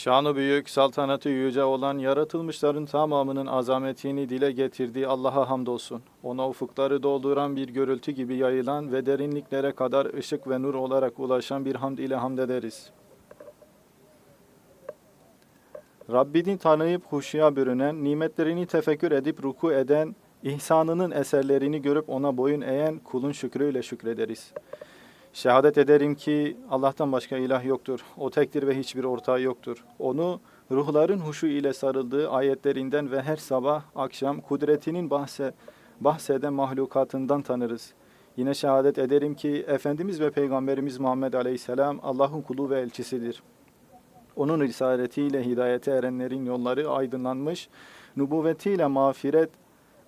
Şanı büyük, saltanatı yüce olan yaratılmışların tamamının azametini dile getirdiği Allah'a hamdolsun. Ona ufukları dolduran bir gürültü gibi yayılan ve derinliklere kadar ışık ve nur olarak ulaşan bir hamd ile hamd ederiz. Rabbini tanıyıp huşuya bürünen, nimetlerini tefekkür edip ruku eden, ihsanının eserlerini görüp ona boyun eğen kulun şükrüyle şükrederiz. Şehadet ederim ki Allah'tan başka ilah yoktur. O tektir ve hiçbir ortağı yoktur. Onu ruhların huşu ile sarıldığı ayetlerinden ve her sabah akşam kudretinin bahse, bahseden mahlukatından tanırız. Yine şehadet ederim ki Efendimiz ve Peygamberimiz Muhammed Aleyhisselam Allah'ın kulu ve elçisidir. Onun risaletiyle hidayete erenlerin yolları aydınlanmış, nubuvvetiyle mağfiret,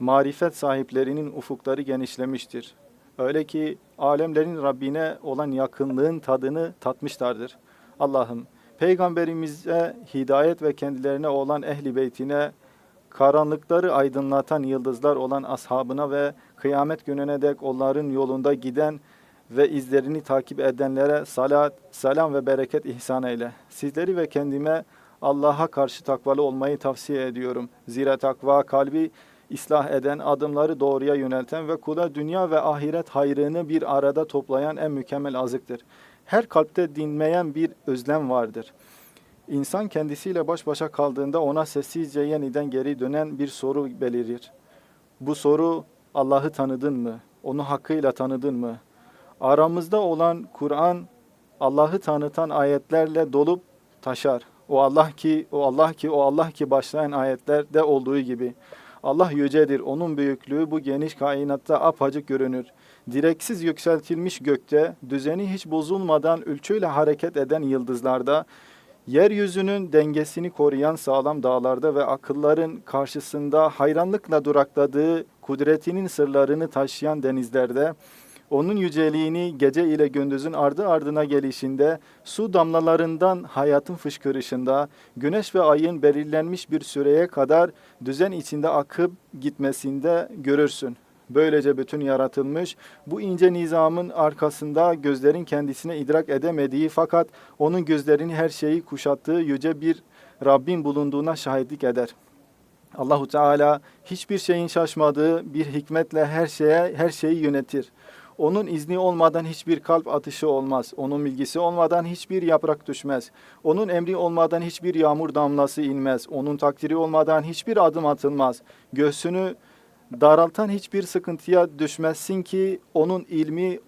marifet sahiplerinin ufukları genişlemiştir. Öyle ki alemlerin Rabbine olan yakınlığın tadını tatmışlardır. Allah'ım peygamberimize hidayet ve kendilerine olan ehli beytine karanlıkları aydınlatan yıldızlar olan ashabına ve kıyamet gününe dek onların yolunda giden ve izlerini takip edenlere salat, selam ve bereket ihsan eyle. Sizleri ve kendime Allah'a karşı takvalı olmayı tavsiye ediyorum. Zira takva kalbi ıslah eden, adımları doğruya yönelten ve kula dünya ve ahiret hayrını bir arada toplayan en mükemmel azıktır. Her kalpte dinmeyen bir özlem vardır. İnsan kendisiyle baş başa kaldığında ona sessizce yeniden geri dönen bir soru belirir. Bu soru Allah'ı tanıdın mı? Onu hakkıyla tanıdın mı? Aramızda olan Kur'an Allah'ı tanıtan ayetlerle dolup taşar. O Allah ki, o Allah ki, o Allah ki başlayan ayetlerde olduğu gibi. Allah yücedir. Onun büyüklüğü bu geniş kainatta apacık görünür. Direksiz yükseltilmiş gökte, düzeni hiç bozulmadan ölçüyle hareket eden yıldızlarda, yeryüzünün dengesini koruyan sağlam dağlarda ve akılların karşısında hayranlıkla durakladığı kudretinin sırlarını taşıyan denizlerde, onun yüceliğini gece ile gündüzün ardı ardına gelişinde, su damlalarından hayatın fışkırışında, güneş ve ayın belirlenmiş bir süreye kadar düzen içinde akıp gitmesinde görürsün. Böylece bütün yaratılmış bu ince nizamın arkasında gözlerin kendisine idrak edemediği fakat onun gözlerini her şeyi kuşattığı yüce bir Rabbin bulunduğuna şahitlik eder. Allahu Teala hiçbir şeyin şaşmadığı bir hikmetle her şeye her şeyi yönetir. Onun izni olmadan hiçbir kalp atışı olmaz. Onun bilgisi olmadan hiçbir yaprak düşmez. Onun emri olmadan hiçbir yağmur damlası inmez. Onun takdiri olmadan hiçbir adım atılmaz. Göğsünü daraltan hiçbir sıkıntıya düşmezsin ki onun ilmi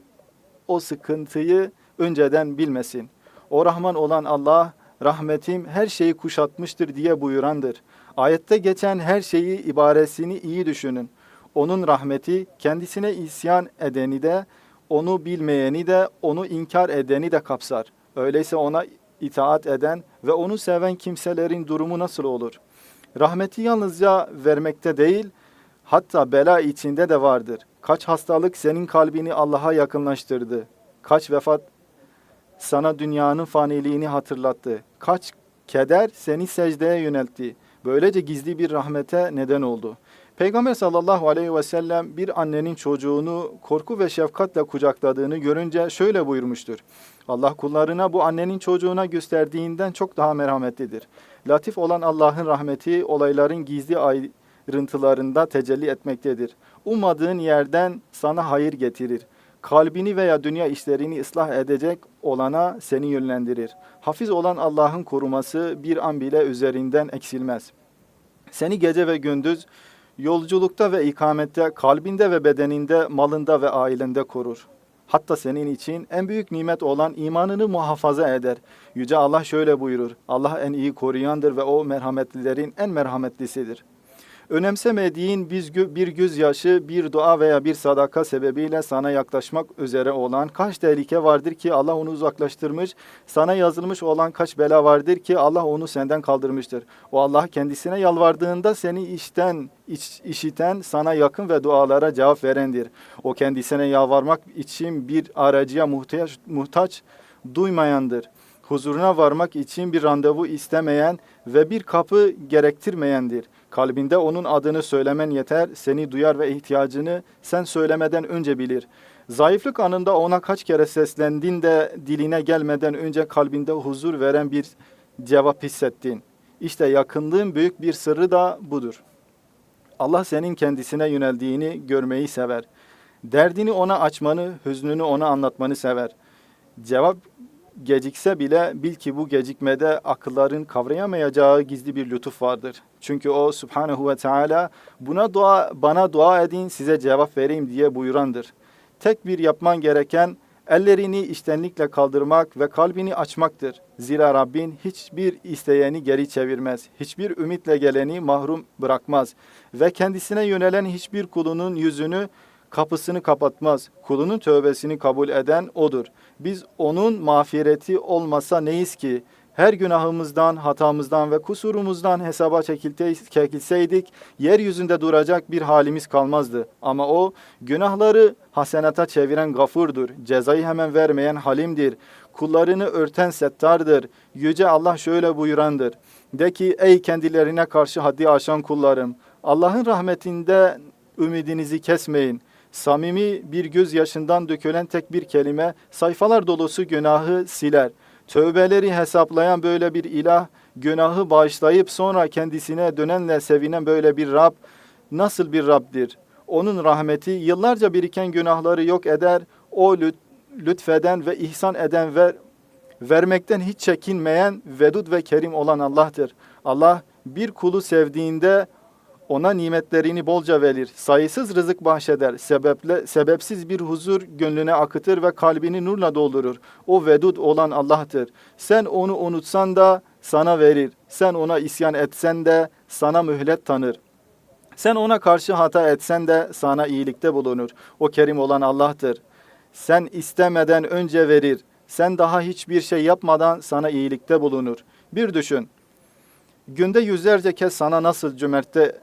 o sıkıntıyı önceden bilmesin. O Rahman olan Allah rahmetim her şeyi kuşatmıştır diye buyurandır. Ayette geçen her şeyi ibaresini iyi düşünün. Onun rahmeti kendisine isyan edeni de, onu bilmeyeni de, onu inkar edeni de kapsar. Öyleyse ona itaat eden ve onu seven kimselerin durumu nasıl olur? Rahmeti yalnızca vermekte değil, hatta bela içinde de vardır. Kaç hastalık senin kalbini Allah'a yakınlaştırdı. Kaç vefat sana dünyanın faniliğini hatırlattı. Kaç keder seni secdeye yöneltti. Böylece gizli bir rahmete neden oldu. Peygamber sallallahu aleyhi ve sellem bir annenin çocuğunu korku ve şefkatle kucakladığını görünce şöyle buyurmuştur. Allah kullarına bu annenin çocuğuna gösterdiğinden çok daha merhametlidir. Latif olan Allah'ın rahmeti olayların gizli ayrıntılarında tecelli etmektedir. Ummadığın yerden sana hayır getirir. Kalbini veya dünya işlerini ıslah edecek olana seni yönlendirir. Hafiz olan Allah'ın koruması bir an bile üzerinden eksilmez. Seni gece ve gündüz yolculukta ve ikamette, kalbinde ve bedeninde, malında ve ailende korur. Hatta senin için en büyük nimet olan imanını muhafaza eder. Yüce Allah şöyle buyurur. Allah en iyi koruyandır ve o merhametlilerin en merhametlisidir. Önemsemediğin bir gözyaşı, bir dua veya bir sadaka sebebiyle sana yaklaşmak üzere olan kaç tehlike vardır ki Allah onu uzaklaştırmış, sana yazılmış olan kaç bela vardır ki Allah onu senden kaldırmıştır. O Allah kendisine yalvardığında seni işten, iş, işiten, sana yakın ve dualara cevap verendir. O kendisine yalvarmak için bir aracıya muhtaç, muhtaç duymayandır huzuruna varmak için bir randevu istemeyen ve bir kapı gerektirmeyendir. Kalbinde onun adını söylemen yeter, seni duyar ve ihtiyacını sen söylemeden önce bilir. Zayıflık anında ona kaç kere seslendin de diline gelmeden önce kalbinde huzur veren bir cevap hissettin. İşte yakınlığın büyük bir sırrı da budur. Allah senin kendisine yöneldiğini görmeyi sever. Derdini ona açmanı, hüznünü ona anlatmanı sever. Cevap gecikse bile bil ki bu gecikmede akılların kavrayamayacağı gizli bir lütuf vardır. Çünkü o Subhanahu ve Teala buna dua bana dua edin size cevap vereyim diye buyurandır. Tek bir yapman gereken ellerini iştenlikle kaldırmak ve kalbini açmaktır. Zira Rabbin hiçbir isteyeni geri çevirmez. Hiçbir ümitle geleni mahrum bırakmaz ve kendisine yönelen hiçbir kulunun yüzünü kapısını kapatmaz. Kulunun tövbesini kabul eden odur. Biz onun mağfireti olmasa neyiz ki? Her günahımızdan, hatamızdan ve kusurumuzdan hesaba çekilseydik, yeryüzünde duracak bir halimiz kalmazdı. Ama o, günahları hasenata çeviren gafurdur. Cezayı hemen vermeyen halimdir. Kullarını örten settardır. Yüce Allah şöyle buyurandır. De ki, ey kendilerine karşı haddi aşan kullarım, Allah'ın rahmetinde ümidinizi kesmeyin. Samimi bir gözyaşından dökülen tek bir kelime sayfalar dolusu günahı siler. Tövbeleri hesaplayan böyle bir ilah, günahı bağışlayıp sonra kendisine dönenle sevinen böyle bir Rab nasıl bir Rab'dir? Onun rahmeti yıllarca biriken günahları yok eder. O lüt, lütfeden ve ihsan eden ve vermekten hiç çekinmeyen vedud ve kerim olan Allah'tır. Allah bir kulu sevdiğinde ona nimetlerini bolca verir, sayısız rızık bahşeder, sebeple, sebepsiz bir huzur gönlüne akıtır ve kalbini nurla doldurur. O vedud olan Allah'tır. Sen onu unutsan da sana verir. Sen ona isyan etsen de sana mühlet tanır. Sen ona karşı hata etsen de sana iyilikte bulunur. O kerim olan Allah'tır. Sen istemeden önce verir. Sen daha hiçbir şey yapmadan sana iyilikte bulunur. Bir düşün. Günde yüzlerce kez sana nasıl cömertte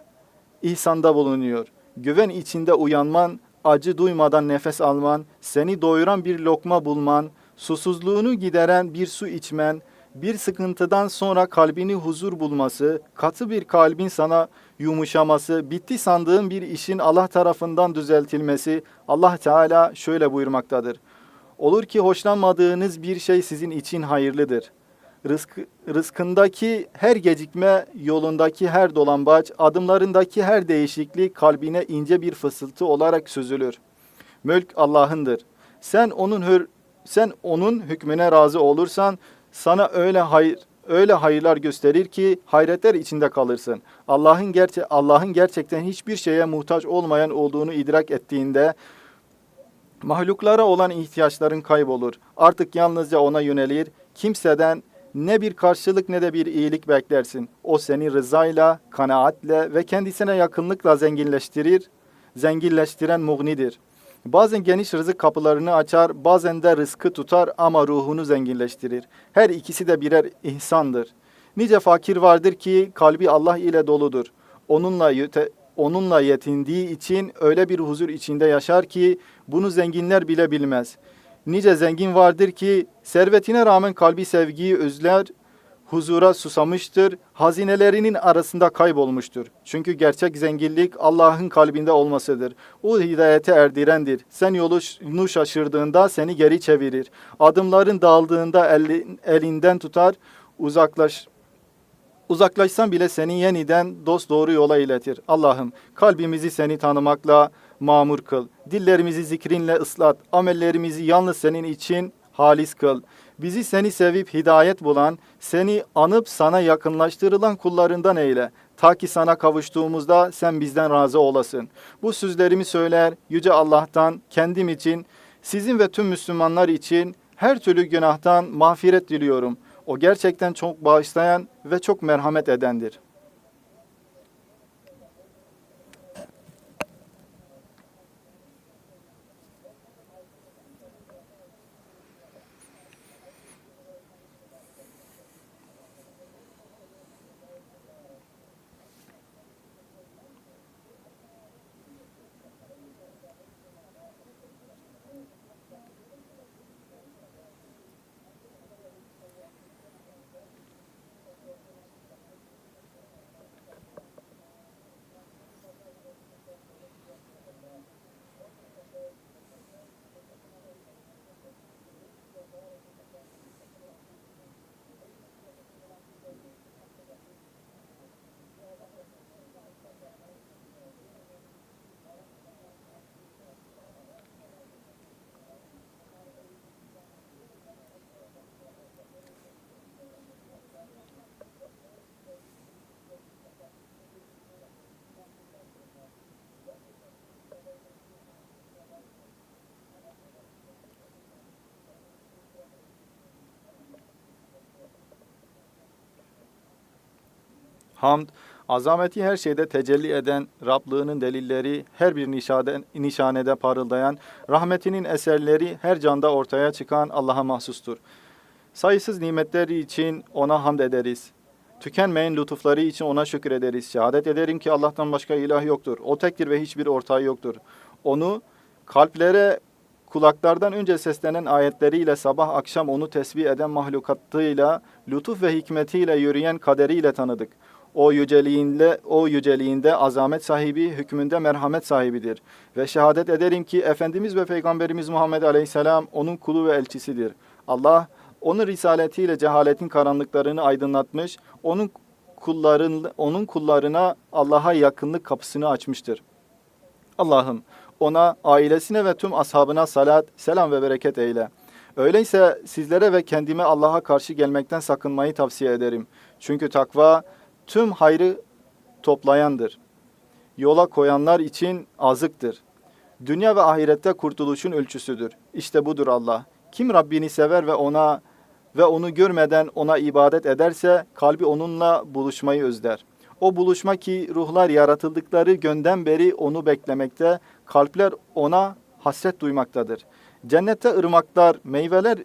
ihsanda bulunuyor. Güven içinde uyanman, acı duymadan nefes alman, seni doyuran bir lokma bulman, susuzluğunu gideren bir su içmen, bir sıkıntıdan sonra kalbini huzur bulması, katı bir kalbin sana yumuşaması, bitti sandığın bir işin Allah tarafından düzeltilmesi, Allah Teala şöyle buyurmaktadır. Olur ki hoşlanmadığınız bir şey sizin için hayırlıdır rızk, rızkındaki her gecikme, yolundaki her dolambaç, adımlarındaki her değişiklik kalbine ince bir fısıltı olarak süzülür. Mülk Allah'ındır. Sen onun hür, sen onun hükmüne razı olursan sana öyle hayır öyle hayırlar gösterir ki hayretler içinde kalırsın. Allah'ın gerçe Allah'ın gerçekten hiçbir şeye muhtaç olmayan olduğunu idrak ettiğinde mahluklara olan ihtiyaçların kaybolur. Artık yalnızca ona yönelir. Kimseden ne bir karşılık ne de bir iyilik beklersin. O seni rızayla, kanaatle ve kendisine yakınlıkla zenginleştirir, zenginleştiren mugnidir. Bazen geniş rızık kapılarını açar, bazen de rızkı tutar ama ruhunu zenginleştirir. Her ikisi de birer ihsandır. Nice fakir vardır ki kalbi Allah ile doludur. Onunla onunla yetindiği için öyle bir huzur içinde yaşar ki bunu zenginler bile bilmez. Nice zengin vardır ki servetine rağmen kalbi sevgiyi özler, huzura susamıştır, hazinelerinin arasında kaybolmuştur. Çünkü gerçek zenginlik Allah'ın kalbinde olmasıdır. O hidayete erdirendir. Sen yolunu şaşırdığında seni geri çevirir. Adımların dağıldığında elinden tutar, uzaklaş Uzaklaşsan bile seni yeniden dost doğru yola iletir. Allah'ım kalbimizi seni tanımakla mamur kıl. Dillerimizi zikrinle ıslat. Amellerimizi yalnız senin için halis kıl. Bizi seni sevip hidayet bulan, seni anıp sana yakınlaştırılan kullarından eyle. Ta ki sana kavuştuğumuzda sen bizden razı olasın. Bu sözlerimi söyler, Yüce Allah'tan kendim için, sizin ve tüm Müslümanlar için her türlü günahtan mağfiret diliyorum.'' O gerçekten çok bağışlayan ve çok merhamet edendir. Hamd, azameti her şeyde tecelli eden, Rablığının delilleri her bir nişade, nişanede parıldayan, rahmetinin eserleri her canda ortaya çıkan Allah'a mahsustur. Sayısız nimetleri için ona hamd ederiz. Tükenmeyen lütufları için ona şükür ederiz. Şehadet ederim ki Allah'tan başka ilah yoktur. O tektir ve hiçbir ortağı yoktur. Onu kalplere kulaklardan önce seslenen ayetleriyle sabah akşam onu tesbih eden mahlukatıyla, lütuf ve hikmetiyle yürüyen kaderiyle tanıdık. O yüceliğinde, o yüceliğinde azamet sahibi, hükmünde merhamet sahibidir. Ve şehadet ederim ki Efendimiz ve Peygamberimiz Muhammed Aleyhisselam onun kulu ve elçisidir. Allah onun risaletiyle cehaletin karanlıklarını aydınlatmış, onun kulların onun kullarına Allah'a yakınlık kapısını açmıştır. Allah'ım ona, ailesine ve tüm ashabına salat, selam ve bereket eyle. Öyleyse sizlere ve kendime Allah'a karşı gelmekten sakınmayı tavsiye ederim. Çünkü takva tüm hayrı toplayandır. Yola koyanlar için azıktır. Dünya ve ahirette kurtuluşun ölçüsüdür. İşte budur Allah. Kim Rabbini sever ve ona ve onu görmeden ona ibadet ederse kalbi onunla buluşmayı özler. O buluşma ki ruhlar yaratıldıkları günden beri onu beklemekte, kalpler ona hasret duymaktadır. Cennette ırmaklar, meyveler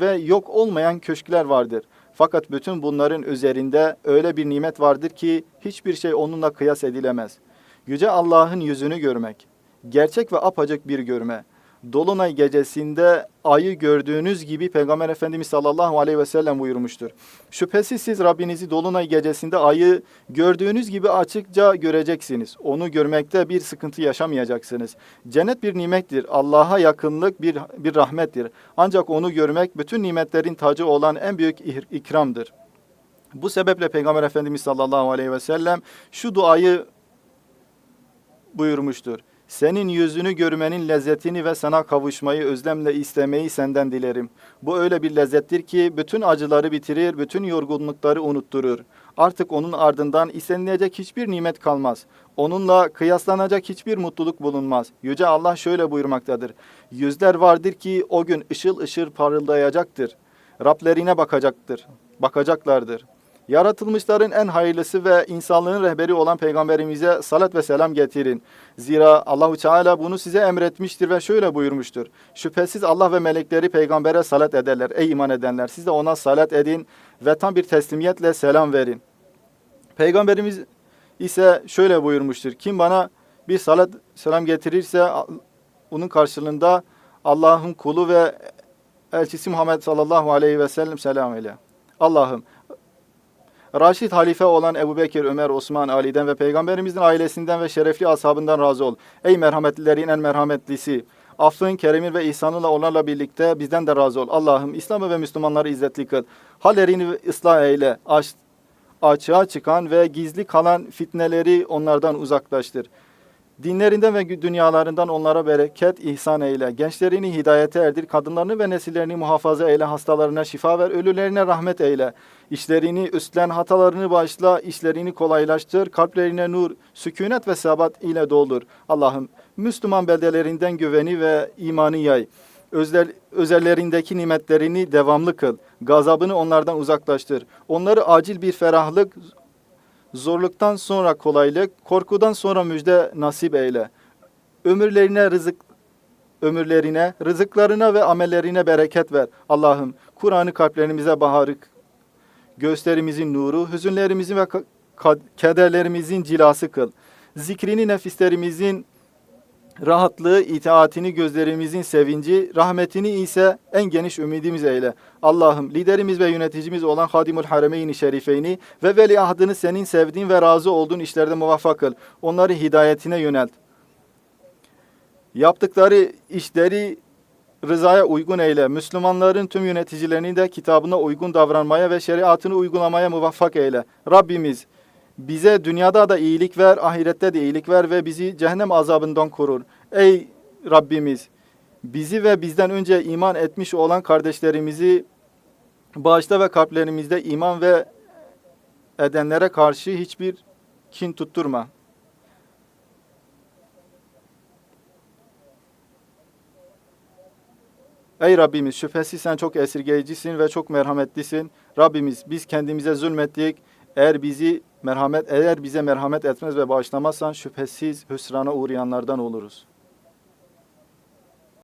ve yok olmayan köşkler vardır. Fakat bütün bunların üzerinde öyle bir nimet vardır ki hiçbir şey onunla kıyas edilemez. Yüce Allah'ın yüzünü görmek, gerçek ve apacık bir görme. Dolunay gecesinde ayı gördüğünüz gibi Peygamber Efendimiz sallallahu aleyhi ve sellem buyurmuştur. Şüphesiz siz Rabbinizi Dolunay gecesinde ayı gördüğünüz gibi açıkça göreceksiniz. Onu görmekte bir sıkıntı yaşamayacaksınız. Cennet bir nimettir. Allah'a yakınlık bir, bir rahmettir. Ancak onu görmek bütün nimetlerin tacı olan en büyük ikramdır. Bu sebeple Peygamber Efendimiz sallallahu aleyhi ve sellem şu duayı buyurmuştur. Senin yüzünü görmenin lezzetini ve sana kavuşmayı özlemle istemeyi senden dilerim. Bu öyle bir lezzettir ki bütün acıları bitirir, bütün yorgunlukları unutturur. Artık onun ardından istenilecek hiçbir nimet kalmaz. Onunla kıyaslanacak hiçbir mutluluk bulunmaz. Yüce Allah şöyle buyurmaktadır. Yüzler vardır ki o gün ışıl ışıl parıldayacaktır. Rablerine bakacaktır, bakacaklardır. Yaratılmışların en hayırlısı ve insanlığın rehberi olan peygamberimize salat ve selam getirin. Zira Allahu Teala bunu size emretmiştir ve şöyle buyurmuştur. Şüphesiz Allah ve melekleri peygambere salat ederler. Ey iman edenler siz de ona salat edin ve tam bir teslimiyetle selam verin. Peygamberimiz ise şöyle buyurmuştur. Kim bana bir salat selam getirirse onun karşılığında Allah'ın kulu ve elçisi Muhammed sallallahu aleyhi ve sellem selam eyle. Allah'ım Raşid halife olan Ebu Bekir, Ömer, Osman, Ali'den ve Peygamberimizin ailesinden ve şerefli ashabından razı ol. Ey merhametlilerin en merhametlisi! Affın, kerimin ve ihsanınla onlarla birlikte bizden de razı ol. Allah'ım İslam'ı ve Müslümanları izzetli kıl. Hallerini ıslah eyle. Aç, açığa çıkan ve gizli kalan fitneleri onlardan uzaklaştır. Dinlerinden ve dünyalarından onlara bereket ihsan eyle. Gençlerini hidayete erdir. Kadınlarını ve nesillerini muhafaza eyle. Hastalarına şifa ver. Ölülerine rahmet eyle. İşlerini üstlen, hatalarını bağışla. işlerini kolaylaştır. Kalplerine nur, sükunet ve sabat ile doldur. Allah'ım Müslüman beldelerinden güveni ve imanı yay. Özler, özellerindeki nimetlerini devamlı kıl. Gazabını onlardan uzaklaştır. Onları acil bir ferahlık, zorluktan sonra kolaylık, korkudan sonra müjde nasip eyle. Ömürlerine rızık ömürlerine, rızıklarına ve amellerine bereket ver. Allah'ım Kur'an'ı kalplerimize baharık, gösterimizin nuru, hüzünlerimizin ve kederlerimizin cilası kıl. Zikrini nefislerimizin rahatlığı, itaatini gözlerimizin sevinci, rahmetini ise en geniş ümidimiz eyle. Allah'ım liderimiz ve yöneticimiz olan Hadimul Haremeyn-i Şerifeyni ve veliahdını senin sevdiğin ve razı olduğun işlerde muvaffak kıl. Onları hidayetine yönelt. Yaptıkları işleri rızaya uygun eyle. Müslümanların tüm yöneticilerini de kitabına uygun davranmaya ve şeriatını uygulamaya muvaffak eyle. Rabbimiz bize dünyada da iyilik ver, ahirette de iyilik ver ve bizi cehennem azabından korur. Ey Rabbimiz bizi ve bizden önce iman etmiş olan kardeşlerimizi bağışla ve kalplerimizde iman ve edenlere karşı hiçbir kin tutturma. Ey Rabbimiz şüphesiz sen çok esirgeyicisin ve çok merhametlisin. Rabbimiz biz kendimize zulmettik. Eğer bizi merhamet eğer bize merhamet etmez ve bağışlamazsan şüphesiz hüsrana uğrayanlardan oluruz.